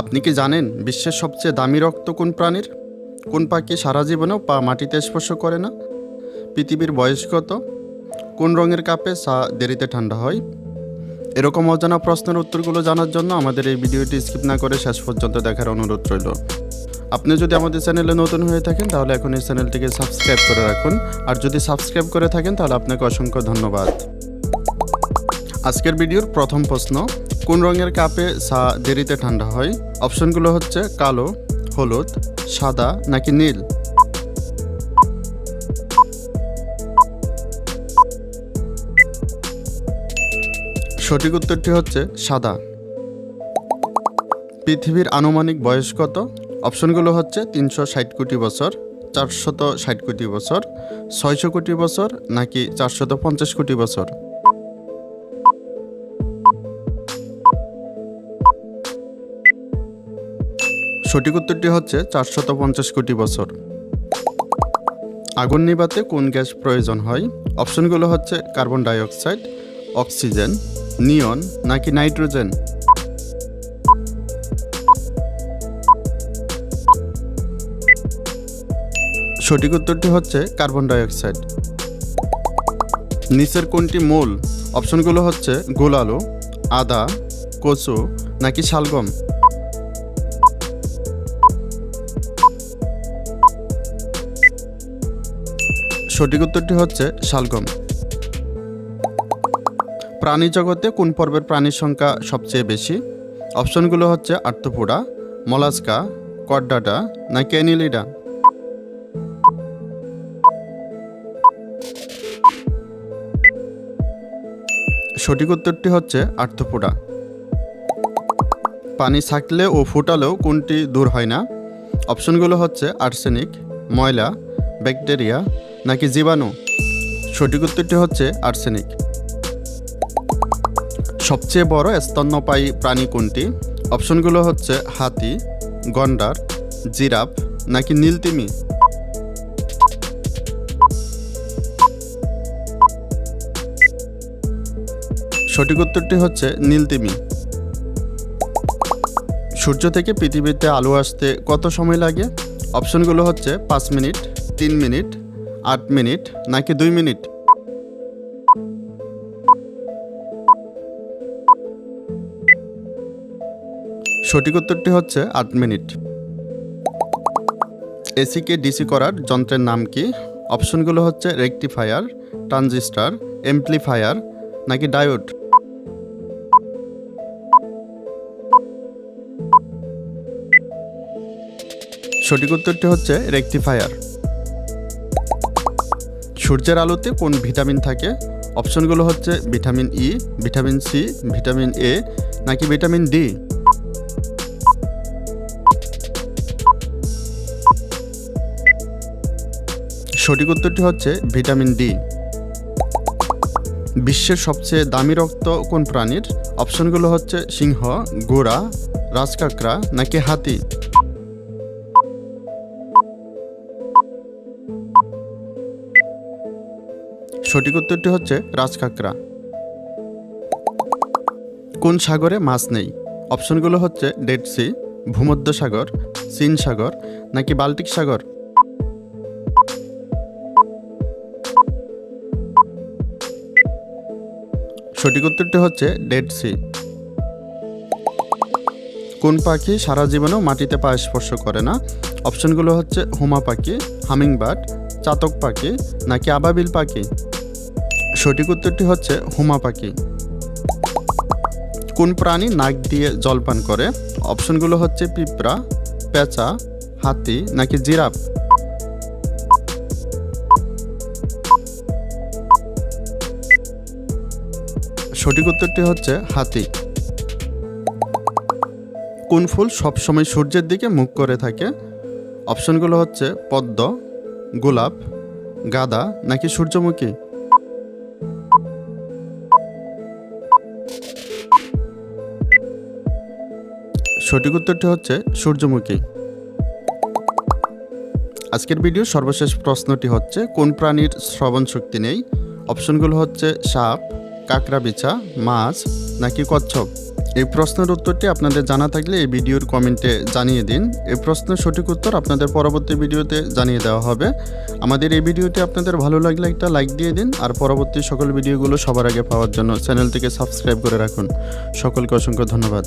আপনি কি জানেন বিশ্বের সবচেয়ে দামি রক্ত কোন প্রাণীর? কোন পাখি সারা জীবনেও পা মাটিতে স্পর্শ করে না? পৃথিবীর বয়স কত? কোন রঙের কাপে চা দেরিতে ঠান্ডা হয়? এরকম অজানা প্রশ্নের উত্তরগুলো জানার জন্য আমাদের এই ভিডিওটি স্কিপ না করে শেষ পর্যন্ত দেখার অনুরোধ রইল। আপনি যদি আমাদের চ্যানেলে নতুন হয়ে থাকেন, তাহলে এখন এই চ্যানেলটিকে সাবস্ক্রাইব করে রাখুন। আর যদি সাবস্ক্রাইব করে থাকেন, তাহলে আপনাকে অসংখ্য ধন্যবাদ। আজকের ভিডিওর প্রথম প্রশ্ন কোন রঙের কাপে চা দেরিতে ঠান্ডা হয়? অপশনগুলো হচ্ছে কালো, হলুদ, সাদা নাকি নীল? সঠিক উত্তরটি হচ্ছে সাদা। পৃথিবীর আনুমানিক বয়স কত? অপশনগুলো হচ্ছে তিনশো ষাট কোটি বছর, চারশত ষাট কোটি বছর, ছয়শো কোটি বছর নাকি চারশত পঞ্চাশ কোটি বছর? সঠিক উত্তরটি হচ্ছে চারশত পঞ্চাশ কোটি বছর। আগুন নিবাতে কোন গ্যাস প্রয়োজন হয়? অপশনগুলো হচ্ছে কার্বন ডাইঅক্সাইড, অক্সিজেন, নিয়ন নাকি নাইট্রোজেন? সঠিক উত্তরটি হচ্ছে কার্বন ডাইঅক্সাইড। নিচের কোনটি মূল? অপশনগুলো হচ্ছে গোলালু আদা, কচু নাকি শালগম? সঠিক উত্তরটি হচ্ছে শালগম। প্রাণী জগতে কোন পর্বের প্রাণীর সংখ্যা সবচেয়ে বেশি? অপশনগুলো হচ্ছে আর্থপোডা মলাস্কা কড্ডাটা না ক্যানিলিডা সঠিক উত্তরটি হচ্ছে আর্থপোডা পানি থাকলে ও ফুটালেও কোনটি দূর হয় না? অপশনগুলো হচ্ছে আর্সেনিক, ময়লা, ব্যাকটেরিয়া নাকি জীবাণু? সঠিক উত্তরটি হচ্ছে আর্সেনিক। সবচেয়ে বড় স্তন্যপায়ী প্রাণী কোনটি? অপশনগুলো হচ্ছে হাতি, গন্ডার, জিরাফ নাকি নীলতিমি? সঠিক উত্তরটি হচ্ছে নীলতিমি। সূর্য থেকে পৃথিবীতে আলো আসতে কত সময় লাগে? অপশনগুলো হচ্ছে পাঁচ মিনিট, তিন মিনিট আট মিনিট নাকি দুই মিনিট? সঠিক উত্তরটি হচ্ছে আট মিনিট। এসিকে ডিসি করার যন্ত্রের নাম কি? অপশনগুলো হচ্ছে রেকটিফায়ার, ট্রানজিস্টার এমপ্লিফায়ার নাকি ডায়োড? সঠিক উত্তরটি হচ্ছে রেকটিফায়ার। সূর্যের আলোতে কোন ভিটামিন থাকে? অপশনগুলো হচ্ছে vitamin E vitamin C vitamin A নাকি ভিটামিন ডি সঠিক উত্তরটি হচ্ছে ভিটামিন ডি বিশ্বের সবচেয়ে দামি রক্ত কোন প্রাণীর? অপশনগুলো হচ্ছে সিংহ গোড়া রাজকাকড়া, নাকি হাতি? সঠিক উত্তরটি হচ্ছে রাজকাকড়া কোন সাগরে মাছ নেই? অপশনগুলো হচ্ছে ডেড সি, ভূমধ্য সাগর, চীন সাগর, নাকি বাল্টিক সাগর? সঠিক উত্তরটি হচ্ছে ডেড সি। কোন পাখি সারা জীবনেও মাটিতে পা স্পর্শ করে না? অপশনগুলো হচ্ছে হুমা পাখি, হামিংবার্ড, চাতক পাখি, নাকি আবাবিল পাখি? সঠিক উত্তরটি হচ্ছে হুমা পাখি। কোন প্রাণী নাক দিয়ে জলপান করে? অপশনগুলো হচ্ছে পিঁপড়া, পেঁচা, হাতি নাকি জিরাফ? সঠিক উত্তরটি হচ্ছে হাতি। কোন ফুল সবসময় সূর্যের দিকে মুখ করে থাকে? অপশনগুলো হচ্ছে পদ্ম, গোলাপ, গাঁদা নাকি সূর্যমুখী? সঠিক উত্তরটি হচ্ছে সূর্যমুখী। আজকের ভিডিও সর্বশেষ প্রশ্নটি হচ্ছে, কোন প্রাণীর শ্রবণ শক্তি নেই? অপশনগুলো হচ্ছে সাপ কাঁকড়া বিছা মাছ নাকি কচ্ছপ? এই প্রশ্নের উত্তরটি আপনাদের জানা থাকলে এই ভিডিওর কমেন্টে জানিয়ে দিন। এই প্রশ্নের সঠিক উত্তর আপনাদের পরবর্তী ভিডিওতে জানিয়ে দেওয়া হবে। আমাদের এই ভিডিওটি আপনাদের ভালো লাগলে একটা লাইক দিয়ে দিন আর পরবর্তী সকল ভিডিওগুলো সবার আগে পাওয়ার জন্য চ্যানেলটিকে সাবস্ক্রাইব করে রাখুন। সকলকে অসংখ্য ধন্যবাদ।